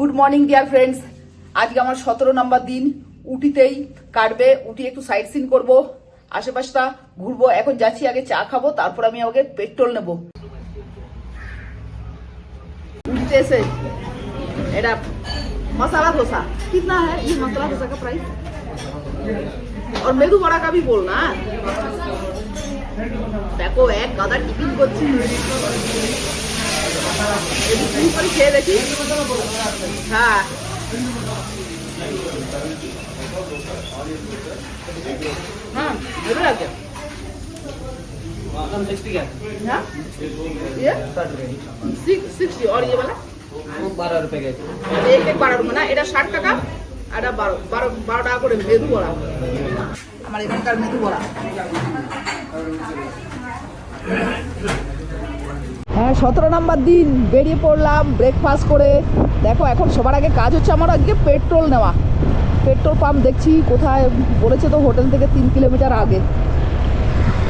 Good morning dear friends আজকে আমার সতেরো নম্বর দিন উটিতেই কাটবে উটি একটু সাইড সিন করবো আশেপাশটা ঘুরবো এখন যাচ্ছি আগে চা খাবো তারপর আমি আগে পেট্রোল নেব উটিতে এসে এটা मसाला डोसा कितना है ये मसाला डोसा का प्राइस और मेदू बड़ा का भी बोलना দেখো এক গাদা টিফিন করছি একটু করে খেয়ে দেখি হ্যাঁ হ্যাঁ ভালো লাগে বারো রুপে বারো না এটা ষাট টাকা এটা বারো বারো বারো টাকা করে মেদু বড়া আমার এখানকার মেদু বড়া হ্যাঁ সতেরো নাম্বার দিন, বেরিয়ে পড়লাম ব্রেকফাস্ট করে। দেখো, এখন সবার আগে কাজ হচ্ছে আমার আজকে পেট্রোল নেওয়া। পেট্রোল পাম্প দেখছি, কোথায় বলেছে তো হোটেল থেকে তিন কিলোমিটার আগে।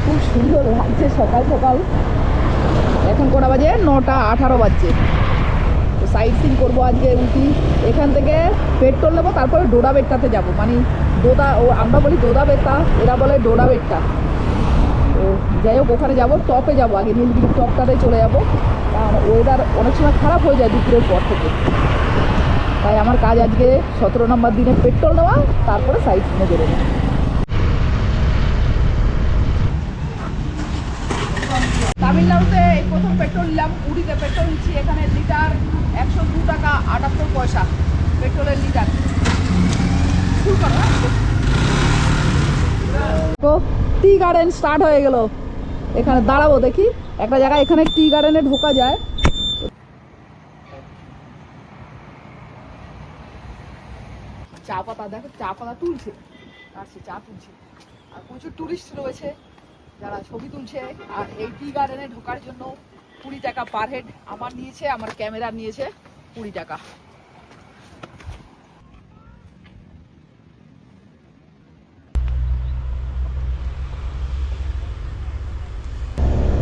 খুব সুন্দর লাগছে সকাল সকাল। এখন কটা বাজে? নটা, আঠারো বাজছে। তো সাইড সিন করব আজকে উঠি এখান থেকে পেট্রোল নেব, তারপরে ডোডা বেটটাতে যাব। মানে দোদা ও আমরা বলি দোদা বেটটা, এরা বলে ডোডা বেটটা। যাই হোক, ওখানে যাব, টপে যাব, আগে নীলগিরি টপটাতে চলে যাব। কারণ ওয়েদার অনেক সময় খারাপ হয়ে যায় দুপুরের পর থেকে। তাই আমার কাজ আজকে সতেরো নম্বর দিনে পেট্রোল নেওয়া, তারপরে সাইড সিনে বেরোনো। তামিলনাড়ুতে এই প্রথম পেট্রোল নিলাম, পুরীতে পেট্রোল নিচ্ছি, এখানে লিটার একশো দু টাকা আটাত্তর পয়সা পেট্রোলের লিটার শুরু করো, হ্যাঁ? তো টি গার্ডেন স্টার্ট হয়ে গেল। এখানে দাঁড়াবো দেখি। একটা জায়গায় এখানে টি গার্ডেনে ঢোকা যায়। চা পাতা দেখো, চা পাতা তুলছে। আর সে চা তুলছে। আর প্রচুর টুরিস্ট রয়েছে যারা ছবি তুলছে। আর এই টি গার্ডেনে ঢোকার জন্য কুড়ি টাকা পার হেড আমার নিয়েছে, আমার ক্যামেরা নিয়েছে কুড়ি টাকা।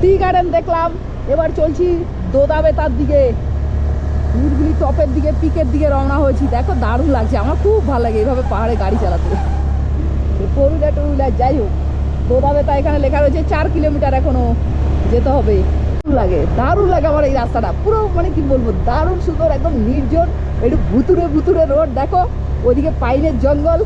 টি গার্ডেন দেখলাম। এবার চলছি দোদা বেতার দিকে। নীলগিরি টপের দিকে, পিকের দিকে রওনা হয়েছি। দেখো, দারুণ লাগছে। আমার খুব ভালো লাগে এইভাবে পাহাড়ে গাড়ি চালাতে। ফোর হুইলার টু হুইলার যাই হোক দোদা বেতা এখানে লেখা রয়েছে, চার কিলোমিটার এখনও যেতে হবে। লাগে, দারুণ লাগে আমার এই রাস্তাটা। পুরো মানে কি বলব, দারুণ সুন্দর, একদম নির্জন, একটু ভুতুরে ভুতুরে রোড। দেখো, ওইদিকে পাইনের জঙ্গল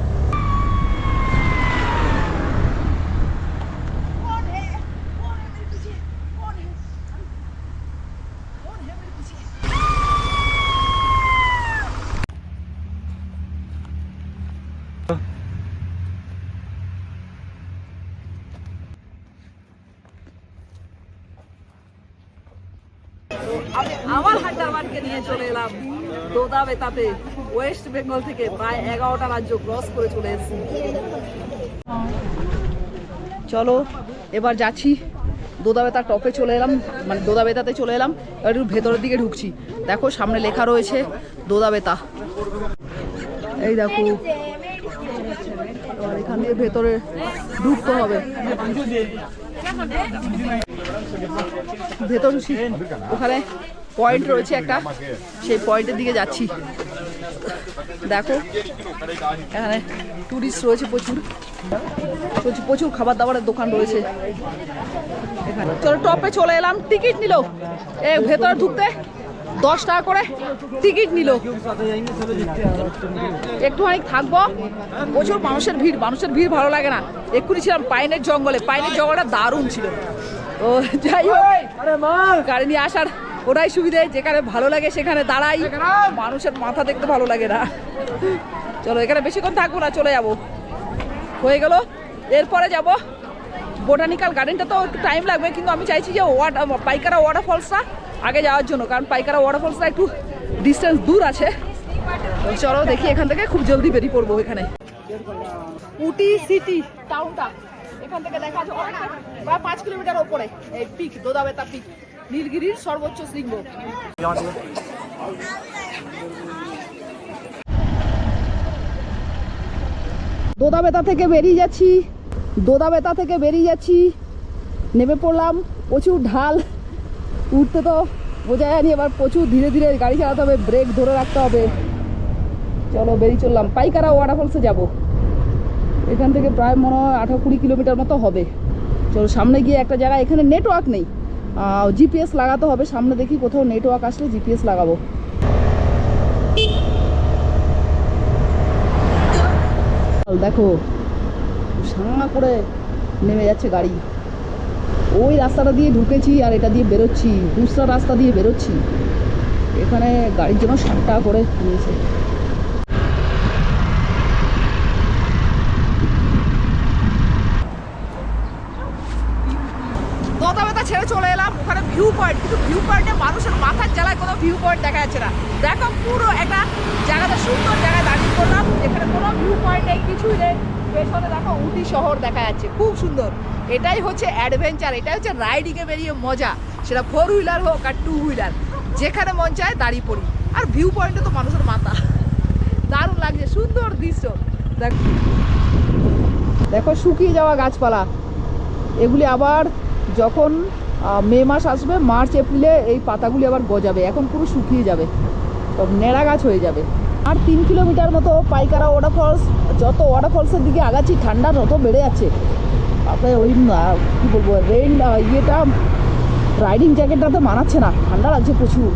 আমি আমার হায়দ্রাবাদকে নিয়ে চলে এলাম দোদা বেতাতে। ওয়েস্ট বেঙ্গল থেকে প্রায় এগারোটা রাজ্য ক্রস করে চলে এসেছি। চলো, এবার যাচ্ছি। দোদা বেতা টপে চলে এলাম মানে দোদা বেতাতে চলে এলাম। এবার একটু ভেতরের দিকে ঢুকছি। দেখো, সামনে লেখা রয়েছে দোদা বেতা। এই দেখো এখান দিয়ে ভেতরে ঢুকতে হবে। ভেতর। ওখানে পয়েন্ট রয়েছে একটা। সেই পয়েন্টের দিকে যাচ্ছি। দেখো, এখানে টুরিস্ট রয়েছে প্রচুর। প্রচুর প্রচুর খাবার দাবারের দোকান রয়েছে। চলো টপে চলে এলাম। টিকিট নিল। এ, ভেতরে ঢুকতে দশ টাকা করে টিকিট নিল। একটুখানি থাকব। প্রচুর মানুষের ভিড়। মানুষের ভিড় ভালো লাগে না। এক্ষুনি ছিলাম পাইনের জঙ্গলে। পাইনের জঙ্গলটা দারুণ ছিল। ও যাই হোক। গাড়ি নিয়ে আসার ওটাই সুবিধে যেখানে ভালো লাগে সেখানে দাঁড়াই। মানুষের মাথা দেখতে ভালো লাগে না। চলো এখানে বেশিক্ষণ থাকব না চলে যাব। হয়ে গেল। এরপরে যাব। বোটানিক্যাল গার্ডেনটা তো একটু টাইম লাগবে কিন্তু আমি চাইছি যে ওয়াটার পাইকারা ওয়াটারফলসটা আগে যাওয়ার জন্য কারণ পাইকারা ওয়াটারফলসটা একটু ডিস্টেন্স দূর আছে। চলো দেখি এখান থেকে খুব জলদি বেরিয়ে পড়ব এখানে। উটি সিটি টাউনটা এখান থেকে দেখা প্রায় পাঁচ কিলোমিটার ওপরে। এই পিক দোদাবেতা পিক নীলগিরির সর্বোচ্চ শৃঙ্গ। দোদাবেতা থেকে বেরিয়ে যাচ্ছি। দোদাবেতা থেকে বেরিয়ে যাচ্ছি। নেমে পড়লাম। প্রচুর ঢাল। উঠতে তো বোঝা যায়নি। এবার প্রচুর ধীরে ধীরে গাড়ি চালাতে হবে। ব্রেক ধরে রাখতে হবে। চলো বেরিয়ে চললাম। পাইকারা ওয়াটারফলসে যাব। এখান থেকে প্রায় মনে হয় আঠারো কুড়ি কিলোমিটার মতো হবে। চলো, সামনে গিয়ে একটা জায়গায়, এখানে নেটওয়ার্ক নেই। জিপিএস লাগাতে হবে, সামনে দেখি কোথাও নেটওয়ার্ক আসলে জিপিএস লাগাবো। দেখো, সাঙ্গা করে নেমে যাচ্ছে গাড়ি। ওই রাস্তাটা দিয়ে ঢুকেছি আর এটা দিয়ে বেরোচ্ছি। দুসরা রাস্তা দিয়ে বেরোচ্ছি। এখানে গাড়ির জন্য ষাট করে নিয়েছে। দতা চলে এলাম, ওখানে ভিউ পয়েন্ট কিন্তু ভিউ পয়েন্টে মানুষের মাথার জ্বালায় কোনো ভিউ পয়েন্ট দেখা যাচ্ছে না। দেখো, পুরো একটা জায়গাটা, সুন্দর জায়গায় দাঁড়িয়ে করলাম। এখানে কোনো ভিউ পয়েন্ট নেই, কিছুই নেই। পেছনে দেখো, উটি শহর দেখা যাচ্ছে, খুব সুন্দর। এটাই হচ্ছে অ্যাডভেঞ্চার এটাই হচ্ছে রাইডিংয়ে বেরিয়ে মজা। সেটা ফোর হুইলার হোক আর টু হুইলার যেখানে মন চায় দাঁড়িয়ে পড়ি। আর ভিউ পয়েন্টে তো মানুষের মাথা। দারুণ লাগছে, সুন্দর দৃশ্য। দেখ দেখো, শুকিয়ে যাওয়া গাছপালা। এগুলি আবার যখন মে মাস আসবে, মার্চ, এপ্রিলে এই পাতাগুলি আবার গজাবে। এখন পুরো শুকিয়ে যাবে। তো নেড়া গাছ হয়ে যাবে। আর তিন কিলোমিটার মতো পাইকারা ওয়াটারফলস যত ওয়াটারফলসের দিকে আগাচ্ছি, ঠান্ডা তত বেড়ে যাচ্ছে। আপনার ওই কী বলব রেইন ইয়েটা রাইডিং জ্যাকেটটা তো মানাচ্ছে না। ঠান্ডা লাগছে প্রচুর।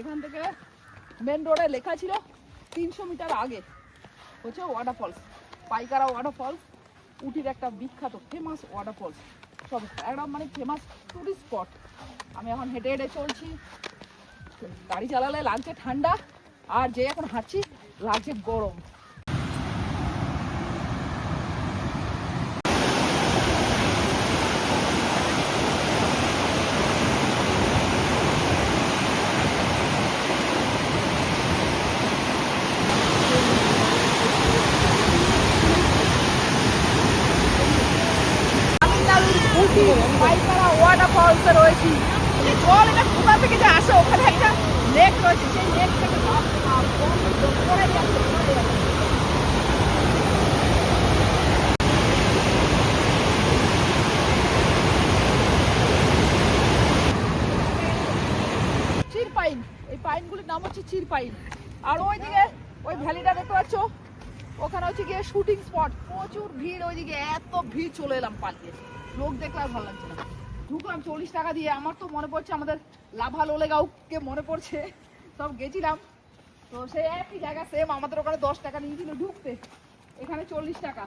এখান থেকে মেন রোডে লেখা ছিল তিনশো মিটার আগে। হচ্ছে ওয়াটারফলস পাইকারা ওয়াটারফলস উটির একটা বিখ্যাত ফেমাস ওয়াটারফলস সব একদম মানে ফেমাস টুরিস্ট স্পট আমি এখন হেঁটে হেঁটে চলছি। গাড়ি চালালে লাগছে ঠান্ডা, আর যে এখন হাঁটছি, লাগছে গরম তামিলনাড়ুর উটি পাইকারা ওয়াটারফলসে রয়েছি এই জল এটা কোথা থেকে যে আসে ওখানে একটা লেক রয়েছে সেই লেক থেকে সব আহ, জল পড়ে যাচ্ছে, পড়ে যাচ্ছে। চির পাইন এই পাইনগুলির পাইন আর ওইদিকে, ওই ভ্যালিটা দেখতে পাচ্ছ? ওখানে হচ্ছে গিয়ে শুটিং স্পট প্রচুর ভিড় ওইদিকে, এত ভিড় চলে এলাম পালিয়ে লোক দেখলে আর ভালো লাগছে না। ঢুকলাম চল্লিশ টাকা দিয়ে। আমার তো মনে পড়ছে আমাদের লাভা লোলেগাঁওকে মনে পড়ছে। সব গেছিলাম। তো সেই একই জায়গা সেম আমাদের ওখানে দশ টাকা নিয়েছিল ঢুকতে। এখানে চল্লিশ টাকা।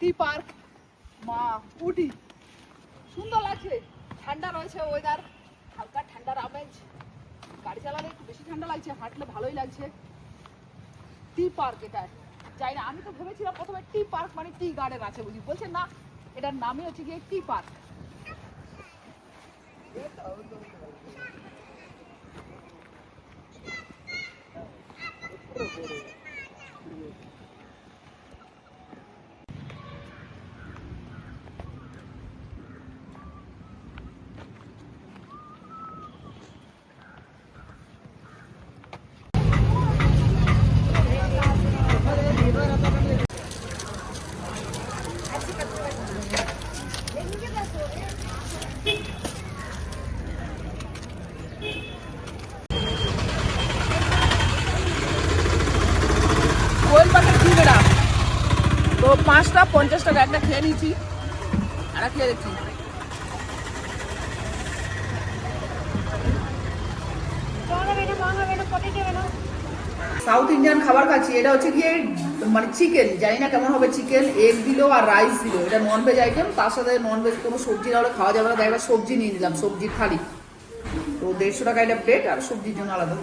Tea park. মা উটি সুন্দর লাগছে। ঠান্ডা রয়েছে ওয়েদার হালকা ঠান্ডার আমেজ। গাড়ি চালালে একটু বেশি ঠান্ডা লাগছে, হাঁটলে ভালোই লাগছে। টি পার্ক এটা। যাই না, আমি তো ভেবেছিলাম প্রথমে টি পার্ক মানে টি গার্ডেন আছে বুঝি বলছে না, এটার নামই হচ্ছে গিয়ে টি পার্ক। কোয়েল পঞ্চাশ টাকা একটা খেয়ে নিয়েছি, আর খেয়ে দেখছি। সাউথ ইন্ডিয়ান খাবার খাচ্ছি, এটা হচ্ছে গিয়ে মানে চিকেন, জানি না কেমন হবে চিকেন এগ দিলো আর রাইস দিলো, এটা নন ভেজ আইটেম তার সাথে নন ভেজ কোনো সবজি না হলে খাওয়া যাবে না, তাই সবজি নিয়ে নিলাম, সবজির থালি। তো দেড়শো টাকা এটা প্লেট আর সবজির জন্য আলাদা।